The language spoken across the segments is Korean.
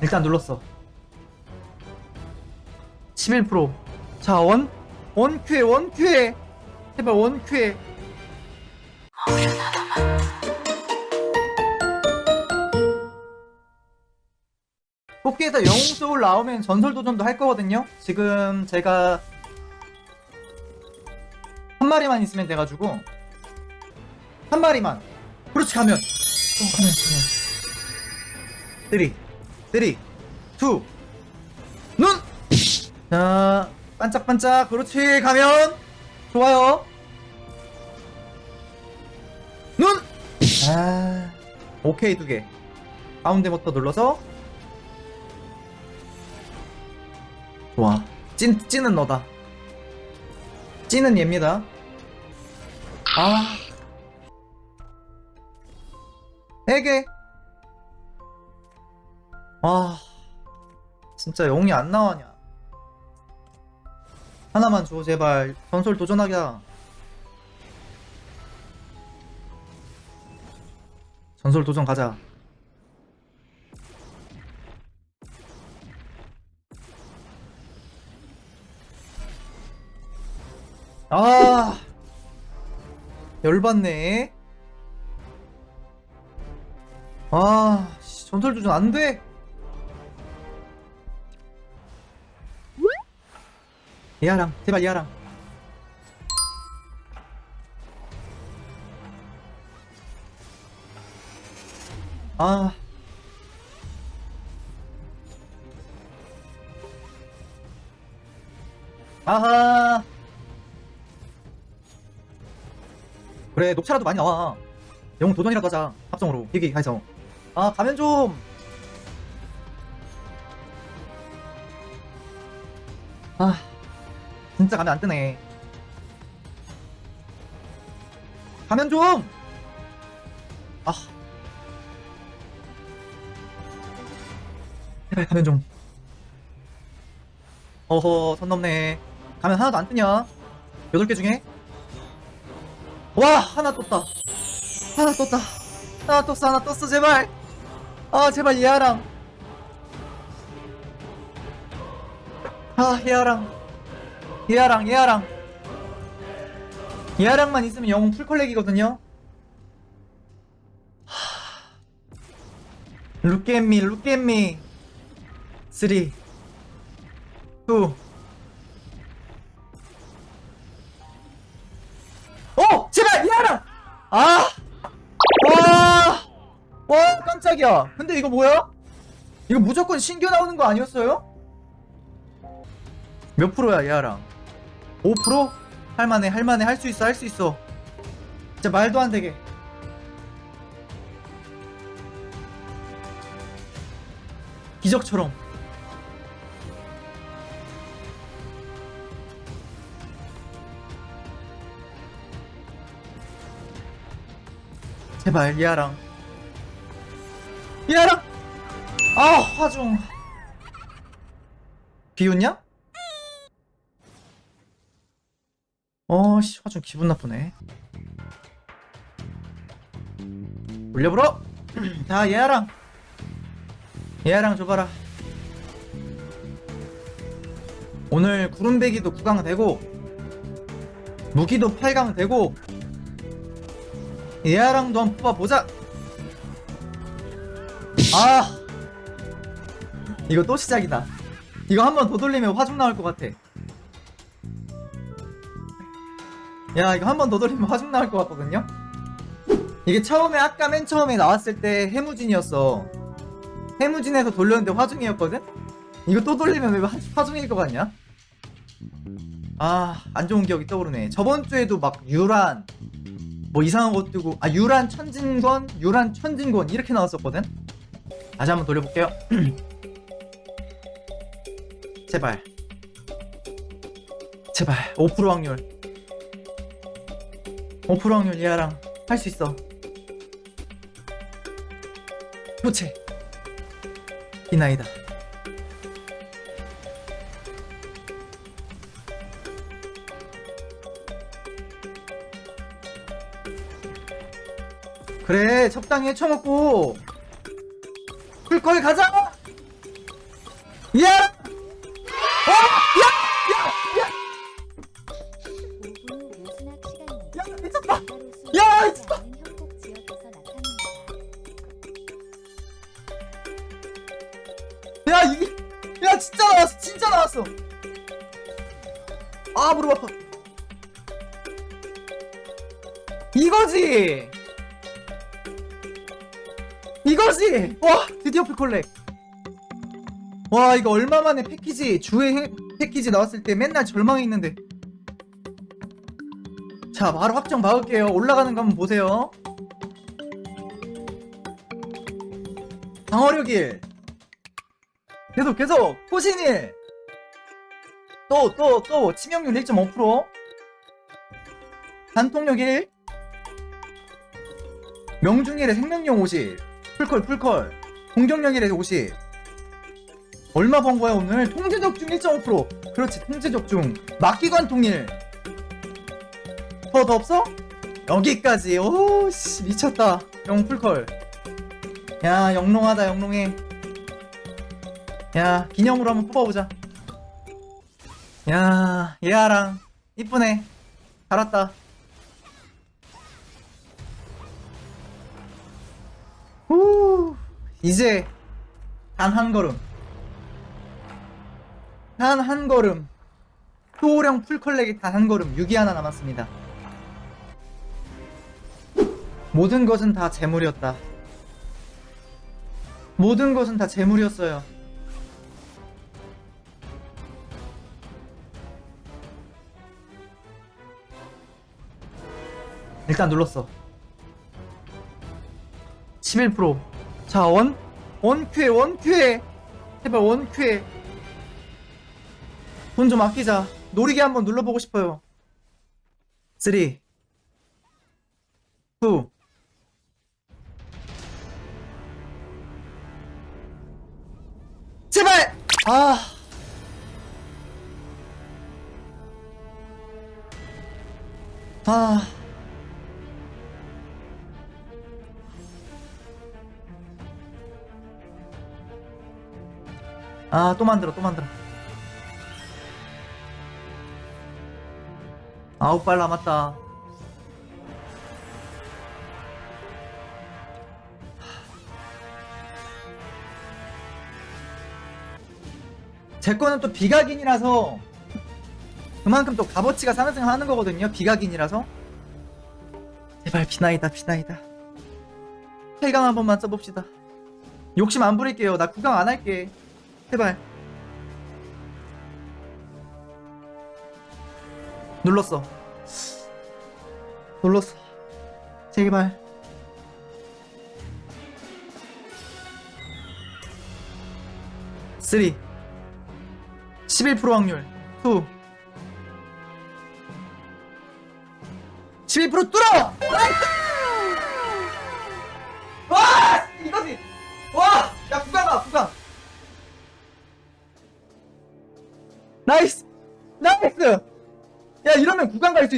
일단 눌렀어 11% 자, 원, 원 큐에, 원 큐에. 제발 원 큐에. 뽑기에서 영웅 소울 나오면 전설 도전도 할 거거든요. 지금 제가 한 마리만 있으면 돼가지고 한 마리만. 그렇지 가면. 어, 가면 가면. 쓰 리, 쓰리, 투, 눈. 자, 반짝반짝. 그렇지 가면 좋아요. 눈. 아, 오케이 두 개. 가운데 버터 눌러서 좋아. 찐, 찐은 너다. 찐은 얘입니다. 아. 네 개. 아. 진짜 영이 안 나와냐. 하나만 줘, 제발. 전설 도전하자. 전설 도전 가자. 아 열받네 아 씨, 전설 도전 안돼 이하랑 제발 이하랑 아. 아하. 그래 녹차라도 많이 나와. 영웅 도전이라도 하자 합성으로. 얘기 해서. 아 가면 좀. 아, 진짜 가면 안 뜨네. 가면 좀! 아. 제발 가면 좀. 어허, 선 넘네. 가면 하나도 안 뜨냐? 여덟 개 중에? 와, 하나 떴다. 하나 떴다. 하나 떴어, 하나 떴어, 제발. 아, 제발 이하랑. 아, 이하랑. 이하랑, 이하랑. 이하랑만 있으면 영웅 풀컬렉이거든요. At me. 3, 2, 어! 제발! 이하랑! 아! 와! 와, 깜짝이야. 근데 이거 뭐야? 이거 무조건 신규 나오는 거 아니었어요? 몇 프로야, 이하랑? 5%? 할만해, 할만해, 할 수 있어, 할 수 있어. 진짜 말도 안 되게. 기적처럼. 제발, 이하랑. 이하랑! 아, 화중. 비웃냐? 어 씨 화좀 기분 나쁘네. 올려불어 자 얘랑. 얘랑 줘봐라. 오늘 구름배기도 9강 되고 무기도 8강 되고 얘랑도 한번 뽑아보자. 아! 이거 또 시작이다. 이거 한 번 더 돌리면 화 좀 나올 것 같아 야 이거 한 번 더 돌리면 화중 나올 것 같거든요? 이게 처음에 아까 맨 처음에 나왔을 때 해무진이었어. 해무진에서 돌렸는데 화중이었거든? 이거 또 돌리면 왜 화- 화중일 것 같냐? 아 안 좋은 기억이 떠오르네. 저번 주에도 막 유란 뭐 이상한 거 뜨고 아 유란 천진권? 유란 천진권? 이렇게 나왔었거든? 다시 한번 돌려볼게요. 제발. 제발. 5% 확률 5% 확률 이하랑 할 수 있어. 교체. 이나이다. 그래 적당히 해쳐먹고 풀걸 가자 야! 야, 이게, 야, 진짜 나왔어, 진짜 나왔어! 아, 무릎 아파. 이거지! 이거지! 와, 드디어 풀콜렉. 와, 이거 얼마 만에 패키지, 해- 패키지 나왔을 때 맨날 절망했는데. 자, 바로 확정 박을게요. 올라가는 거 한번 보세요. 방어력 1. 계속, 계속! 호신 1! 또, 또, 또, 치명률 1.5%. 단통력 1. 명중일에 생명력 50. 풀컬, 풀컬. 공격력 1에 50. 얼마 번 거야, 오늘? 통제 적중 1.5%. 그렇지, 통제 적중. 막기관 통일. 더, 더 없어? 여기까지. 오, 씨, 미쳤다. 영 풀컬. 야, 영롱하다, 영롱해. 야, 기념으로 한번 뽑아보자. 야, 얘아랑 이쁘네. 달았다. 후, 이제 단 한 걸음. 단 한 걸음. 소호령 풀컬렉이 단 한 걸음. 6이 하나 남았습니다. 모든 것은 다 재물이었다. 모든 것은 다 재물이었어요. 일단 눌렀어. 11%. 자, 원, 원쾌, 원쾌. 제발 원쾌. 돈 좀 아끼자. 노리게 한번 눌러보고 싶어요. 3, 2, 제발! 아. 아. 아, 또 만들어, 또 만들어. 아홉 발 남았다. 제 거는 또 비각인이라서 그만큼 또 값어치가 상승하는 거거든요. 비각인이라서. 제발 비나이다, 비나이다. 8강 한 번만 써봅시다. 욕심 안 부릴게요. 나 9강 안 할게. 제발. 눌렀어. 눌렀어. 제발. 쓰리. 11% 확률. 2. 11% 뚫어!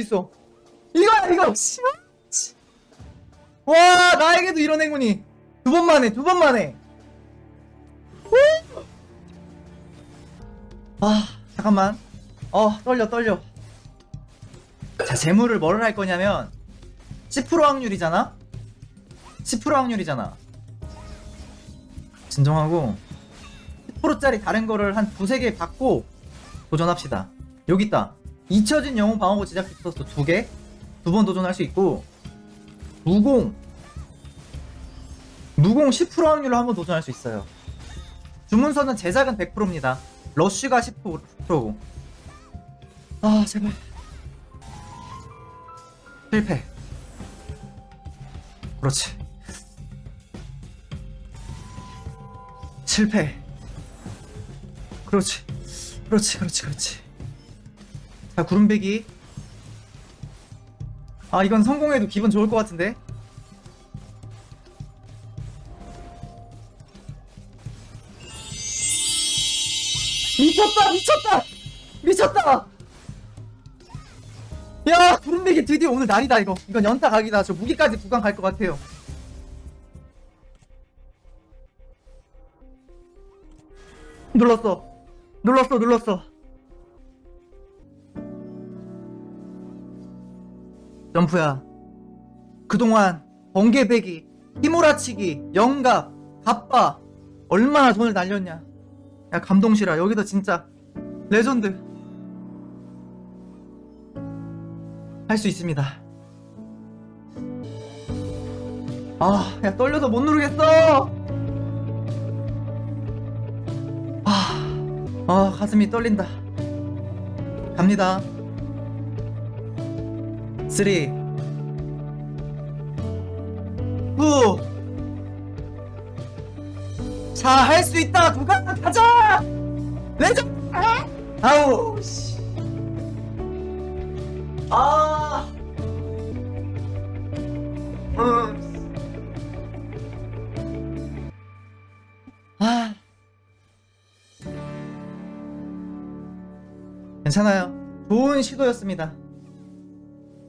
있어. 이거야, 이거! 씨. 와, 나에게도 이런 행운이. 두 번 만에, 두 번 만에. 후! 아, 잠깐만. 어, 떨려, 떨려. 자, 재물을 뭐를 할 거냐면, 10% 확률이잖아? 10% 확률이잖아. 진정하고, 10%짜리 다른 거를 한 두세 개 받고, 도전합시다. 여기 있다. 잊혀진 영웅 방어구 제작기 플러스 두 개. 두 번 도전할 수 있고, 무공. 무공 10% 확률로 한번 도전할 수 있어요. 주문서는 제작은 100%입니다. 러쉬가 10%고. 아, 제발. 실패. 그렇지. 실패. 그렇지. 그렇지, 그렇지, 그렇지. 자, 구름배기. 아, 이건 성공해도 기분 좋을 것 같은데? 미쳤다, 미쳤다! 미쳤다! 야, 구름배기 드디어 오늘 날이다, 이거. 이건 연타 각이다. 저 무기까지 구간 갈것 같아요. 눌렀어. 눌렀어, 눌렀어. 점프야. 그동안 번개배기, 휘몰아치기, 영갑, 갑바 얼마나 돈을 날렸냐. 야 감동실아 여기서 진짜 레전드 할 수 있습니다. 아, 야 떨려서 못 누르겠어. 아, 아 가슴이 떨린다. 갑니다. 3 2 자, 할 수 있다. 누가 가자. 레전. 아우 씨. 아. 음. 아. 괜찮아요. 좋은 시도였습니다.